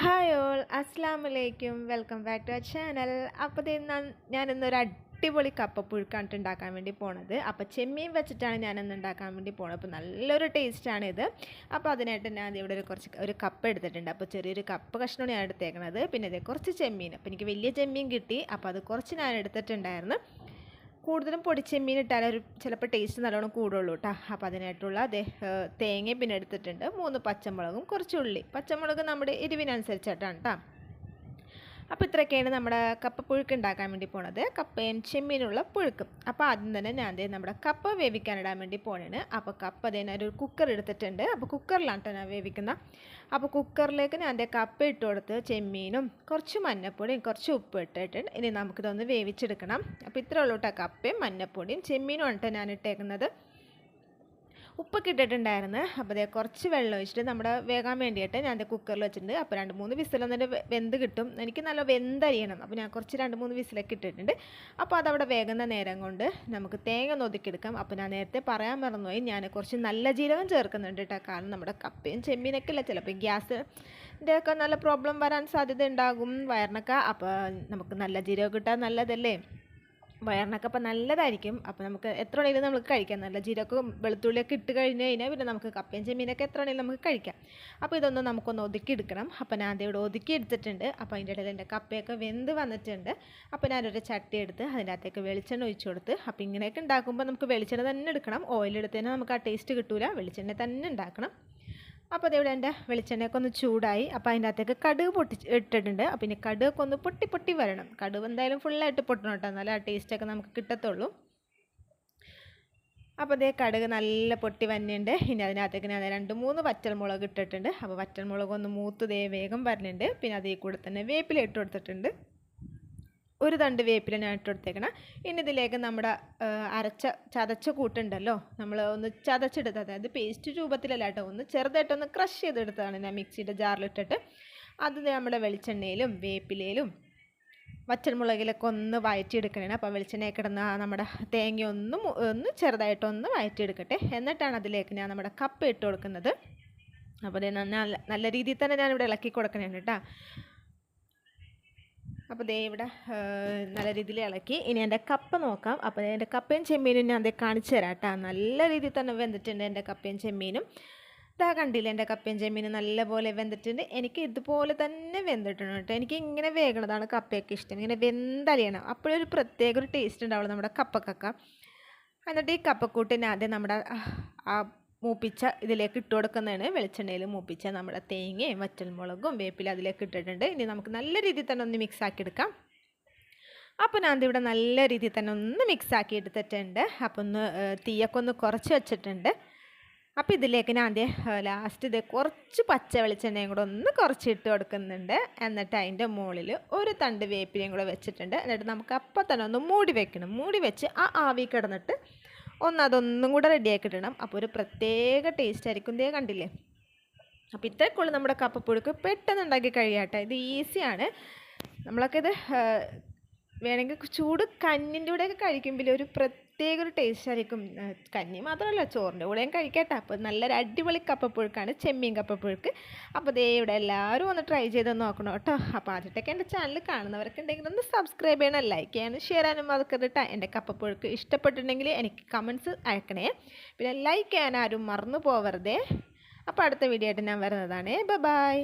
Hi all അസ്സാം വലൈക്കും welcome back to our channel. അപ്പോൾ ഞാനിന്നൊരു അടിപൊളി കപ്പ കപ്പപ്പുഴുക്കാണ് ഉണ്ടാക്കാൻ വേണ്ടി പോണത്. അപ്പോൾ ചെമ്മീൻ വെച്ചിട്ടാണ് ഞാനിന്ന് ഉണ്ടാക്കാൻ വേണ്ടി പോണത്. അപ്പോൾ നല്ലൊരു ടേസ്റ്റാണ് ഇത്. അപ്പോൾ അതിനായിട്ട് ഞാൻ ഇവിടെ ഒരു കുറച്ച് ഒരു കപ്പ് എടുത്തിട്ടുണ്ട്. അപ്പോൾ ചെറിയൊരു കപ്പ് കഷ്ണമാണ് ഞാൻ എടുത്തേക്കണത്. പിന്നെ ഇത് കുറച്ച് ചെമ്മീൻ. അപ്പോൾ എനിക്ക് വലിയ ചെമ്മീൻ കിട്ടി. അപ്പോൾ അത് കുറച്ച് ഞാൻ എടുത്തിട്ടുണ്ടായിരുന്നു. കൂടുതലും പൊടിച്ചെമ്മീൻ ഇട്ടാലും ഒരു ചിലപ്പോൾ ടേസ്റ്റ് നല്ലോണം കൂടുള്ളൂ കേട്ടോ അപ്പോൾ അതിനായിട്ടുള്ള അതേ തേങ്ങയും പിന്നെ എടുത്തിട്ടുണ്ട്. മൂന്ന് പച്ചമുളകും കുറച്ച് ഉള്ളി. പച്ചമുളക് നമ്മുടെ എരിവിനനുസരിച്ചിട്ടാണ് കേട്ടോ അപ്പോൾ ഇത്രയൊക്കെയാണ് നമ്മുടെ കപ്പ പുഴുക്ക് ഉണ്ടാക്കാൻ വേണ്ടി പോണത്. കപ്പയും ചെമ്മീനുള്ള പുഴുക്കും. അപ്പോൾ ആദ്യം തന്നെ ഞാൻ അതേ നമ്മുടെ കപ്പ വേവിക്കാനിടാൻ വേണ്ടി പോണേണ്. അപ്പോൾ കപ്പ അതേ ഒരു കുക്കർ എടുത്തിട്ടുണ്ട്. അപ്പോൾ കുക്കറിലാണ് ഞാൻ വേവിക്കുന്നത് അപ്പോൾ കുക്കറിലേക്ക് ഞാൻ അതേ കപ്പ ഇട്ട് കൊടുത്ത് ചെമ്മീനും കുറച്ച് മഞ്ഞപ്പൊടിയും കുറച്ച് ഉപ്പ് ഇട്ടിട്ട് ഇനി നമുക്കിതൊന്ന് വേവിച്ചെടുക്കണം. അപ്പോൾ ഇത്രേ ഉള്ളൂട്ടാ കപ്പയും മഞ്ഞപ്പൊടിയും ചെമ്മീനും ആണ് ഞാൻ ഇട്ടേക്കുന്നത്. ഉപ്പൊക്കെ ഇട്ടിട്ടുണ്ടായിരുന്നു. അപ്പോൾ അതേ കുറച്ച് വെള്ളം ഒഴിച്ചിട്ട് നമ്മുടെ വേകാൻ വേണ്ടിയിട്ട് ഞാൻ കുക്കറിൽ വെച്ചിട്ടുണ്ട്. അപ്പോൾ രണ്ട് മൂന്ന് വിസിലൊന്നിട്ട് വെന്ത് കിട്ടും. എനിക്ക് നല്ല വെന്തരിയണം. അപ്പോൾ ഞാൻ കുറച്ച് രണ്ട് മൂന്ന് വിസിലൊക്കെ ഇട്ടിട്ടുണ്ട്. അപ്പോൾ അതവിടെ വേകുന്ന നേരം കൊണ്ട് നമുക്ക് തേങ്ങ നൊതുക്കിയെടുക്കാം അപ്പോൾ ഞാൻ നേരത്തെ പറയാൻ മറന്നുപോയി. ഞാൻ കുറച്ച് നല്ല ജീരകം ചേർക്കുന്നുണ്ട് കേട്ടോ കാരണം നമ്മുടെ കപ്പയും ചെമ്മീനൊക്കെ ഇല്ല? ചിലപ്പോൾ ഗ്യാസ് ഒക്കെ നല്ല പ്രോബ്ലം വരാൻ സാധ്യത ഉണ്ടാകും. വയറിനൊക്കെ. അപ്പോൾ നമുക്ക് നല്ല ജീരകം കിട്ടാൻ നല്ലതല്ലേ? വയറിനൊക്കെ അപ്പം നല്ലതായിരിക്കും. അപ്പോൾ നമുക്ക് എത്ര വേണേലും നമുക്ക് കഴിക്കാം. നല്ല ജീരകവും വെളുത്തുള്ളിയൊക്കെ ഇട്ട് കഴിഞ്ഞ് കഴിഞ്ഞാൽ പിന്നെ നമുക്ക് കപ്പയും ചെമ്മീനൊക്കെ എത്ര വേണേലും നമുക്ക് കഴിക്കാം. അപ്പോൾ ഇതൊന്ന് നമുക്കൊന്ന് ഒതുക്കി എടുക്കണം. അപ്പോൾ ഞാൻ ഇവിടെ ഒതുക്കി എടുത്തിട്ടുണ്ട്. അപ്പോൾ അതിന്റെ ഇടയിൽ എന്റെ കപ്പയൊക്കെ വെന്ത് വന്നിട്ടുണ്ട്. അപ്പോൾ ഞാനൊരു ചട്ടി എടുത്ത് അതിനകത്തേക്ക് വെളിച്ചെണ്ണ ഒഴിച്ചു കൊടുത്ത് അപ്പോൾ ഇങ്ങനെയൊക്കെ ഉണ്ടാക്കുമ്പോൾ നമുക്ക് വെളിച്ചെണ്ണ തന്നെ എടുക്കണം. ഓയിൽ എടുത്തതിന് നമുക്ക് ആ ടേസ്റ്റ് കിട്ടൂല. വെളിച്ചെണ്ണ തന്നെ ഉണ്ടാക്കണം. അപ്പോൾ അതേവിടെ എന്റെ വെളിച്ചെണ്ണയൊക്കെ ഒന്ന് ചൂടായി. അപ്പോൾ അതിന്റെ അകത്തേക്ക് കടുക് പൊട്ടി ഇട്ടിട്ടുണ്ട്. അപ്പോൾ ഇനി കടുകൊക്കെ ഒന്ന് പൊട്ടി പൊട്ടി വരണം. കടുവ് എന്തായാലും ഫുള്ളായിട്ട് പൊട്ടണം കേട്ടോ. എന്നാലേ ആ ടേസ്റ്റൊക്കെ നമുക്ക് കിട്ടത്തുള്ളൂ. അപ്പോൾ അതേ കടുക് നല്ല പൊട്ടി വന്നിട്ടുണ്ട്. ഇനി അതിനകത്തേക്ക് ഞാൻ രണ്ട് മൂന്ന് വറ്റൽമുളക് ഇട്ടിട്ടുണ്ട്. അപ്പോൾ വറ്റൽമുളക് ഒന്ന് ദേ വേഗം വരുന്നുണ്ട് പിന്നെ അതേ കൂടെ തന്നെ വേപ്പില ഇട്ട് കൊടുത്തിട്ടുണ്ട്. ഒരു തണ്ട് വേപ്പില ഞാൻ ഇട്ട് കൊടുത്തേക്കണം ഇനി ഇതിലേക്ക് നമ്മുടെ അരച്ച ചതച്ച കൂട്ടുണ്ടല്ലോ. നമ്മൾ ഒന്ന് ചതച്ചെടുത്ത് അതായത് പേസ്റ്റ് രൂപത്തിലല്ല കേട്ടോ ഒന്ന് ചെറുതായിട്ടൊന്ന് ക്രഷ് ചെയ്തെടുത്തതാണ് ഞാൻ മിക്സിയുടെ ജാറിലിട്ടിട്ട്. അത് നമ്മുടെ വെളിച്ചെണ്ണയിലും വേപ്പിലയിലും വറ്റൽമുളകിലൊക്കെ ഒന്ന് വയറ്റിയെടുക്കണേ അപ്പോൾ വെളിച്ചെണ്ണ കിടന്ന നമ്മുടെ തേങ്ങ ഒന്ന് ഒന്ന് ചെറുതായിട്ടൊന്ന് വഴറ്റിയെടുക്കട്ടെ എന്നിട്ടാണ് അതിലേക്ക് ഞാൻ നമ്മുടെ കപ്പ് ഇട്ട് കൊടുക്കുന്നത്. അപ്പോൾ നല്ല നല്ല രീതിയിൽ തന്നെ ഞാനിവിടെ ഇളക്കി കൊടുക്കണേ കേട്ടോ. അപ്പോൾ ദേ ഇവിടെ നല്ല രീതിയിൽ ഇളക്കി. ഇനി എന്റെ കപ്പ നോക്കാം. അപ്പോൾ എന്റെ കപ്പയും ചെമ്മീനും ഞാൻ അതേ കാണിച്ചു തരാം കേട്ടോ. നല്ല രീതിയിൽ തന്നെ വെന്തിട്ടുണ്ട് എന്റെ കപ്പയും ചെമ്മീനും. ഇതാ കണ്ടില്ല എന്റെ കപ്പയും ചെമ്മീനും നല്ലപോലെ വെന്തിട്ടുണ്ട്. എനിക്ക് ഇതുപോലെ തന്നെ വെന്തിട്ടുണ്ട് കേട്ടോ. എനിക്ക് ഇങ്ങനെ വേഗണതാണ് കപ്പയൊക്കെ ഇഷ്ടം. ഇങ്ങനെ വെന്തലിയണം അപ്പോഴൊരു പ്രത്യേക ഒരു ടേസ്റ്റ് ഉണ്ടാവുള്ളൂ നമ്മുടെ കപ്പക്കക്ക എന്നിട്ട് ഈ കപ്പക്കൂട്ടിന് ആദ്യം നമ്മുടെ ആ മൂപ്പിച്ച ഇതിലേക്ക് ഇട്ട് കൊടുക്കുന്നതാണ് വെളിച്ചെണ്ണയിൽ മൂപ്പിച്ച നമ്മുടെ തേങ്ങയും വറ്റൽമുളകും വേപ്പില അതിലേക്ക് ഇട്ടിട്ടുണ്ട്. ഇനി നമുക്ക് നല്ല രീതിയിൽ തന്നെ ഒന്ന് മിക്സ് ആക്കി എടുക്കാം. അപ്പോൾ ഞാൻ ഇവിടെ നല്ല രീതിയിൽ തന്നെ ഒന്ന് മിക്സ് ആക്കി എടുത്തിട്ടുണ്ട്. അപ്പോൾ ഒന്ന് തീയൊക്കെ ഒന്ന് കുറച്ച് വെച്ചിട്ടുണ്ട്. അപ്പോൾ ഇതിലേക്ക് ഞാൻ ലാസ്റ്റ് ഇത് കുറച്ച് പച്ച വെളിച്ചെണ്ണയും കൂടെ ഒന്ന് കുറച്ച് ഇട്ട് കൊടുക്കുന്നുണ്ട്. എന്നിട്ട് അതിന്റെ മുകളിൽ ഒരു തണ്ട് വേപ്പിലയും കൂടെ വെച്ചിട്ടുണ്ട്. എന്നിട്ട് നമുക്ക് അപ്പോൾ തന്നെ ഒന്ന് മൂടി വെക്കണം. മൂടി വെച്ച് ആ ആവി കിടന്നിട്ട് ഒന്ന് അതൊന്നും കൂടെ റെഡിയാക്കി ഇടണം. അപ്പോൾ ഒരു പ്രത്യേക ടേസ്റ്റ് ആയിരിക്കും. ഇതേ കണ്ടില്ലേ? അപ്പോൾ ഇത്രയ്ക്കുള്ള നമ്മുടെ കപ്പപ്പുഴുക്ക്. പെട്ടെന്ന് ഉണ്ടാക്കി കഴിയാട്ടെ ഇത് ഈസിയാണ് നമ്മളൊക്കെ ഇത് വേണമെങ്കിൽ ചൂട് കഞ്ഞിന്റെ കൂടെയൊക്കെ കഴിക്കുമ്പോൾ ഒരു പ്രത്യേക ഒരു ടേസ്റ്റ് ആയിരിക്കും. കഞ്ഞി മാത്രമല്ല ചോറിന്റെ കൂടെയും കഴിക്കട്ടെ. അപ്പോൾ നല്ലൊരു അടിപൊളി കപ്പപ്പുഴുക്കാണ് ചെമ്മീൻ കപ്പപ്പുഴുക്ക്. അപ്പോൾ ദേ ഇവിടെ എല്ലാവരും ഒന്ന് ട്രൈ ചെയ്ത് നോക്കണം കേട്ടോ. അപ്പോൾ ആദ്യത്തേക്ക് എന്റെ ചാനൽ കാണുന്നവർക്ക് ഉണ്ടെങ്കിൽ ഒന്ന് സബ്സ്ക്രൈബ് ചെയ്യണം ലൈക്ക് ചെയ്യാനും ഷെയർ ചെയ്യാനും അതൊക്കെ കേട്ടോ എന്റെ കപ്പപ്പുഴുക്ക് ഇഷ്ടപ്പെട്ടിട്ടുണ്ടെങ്കിൽ എനിക്ക് കമൻസ് അയക്കണേ. പിന്നെ ലൈക്ക് ചെയ്യാൻ ആരും മറന്നു പോവരുതേ അപ്പോൾ അടുത്ത വീഡിയോ ആയിട്ട് ഞാൻ വരുന്നതാണ്. ബൈ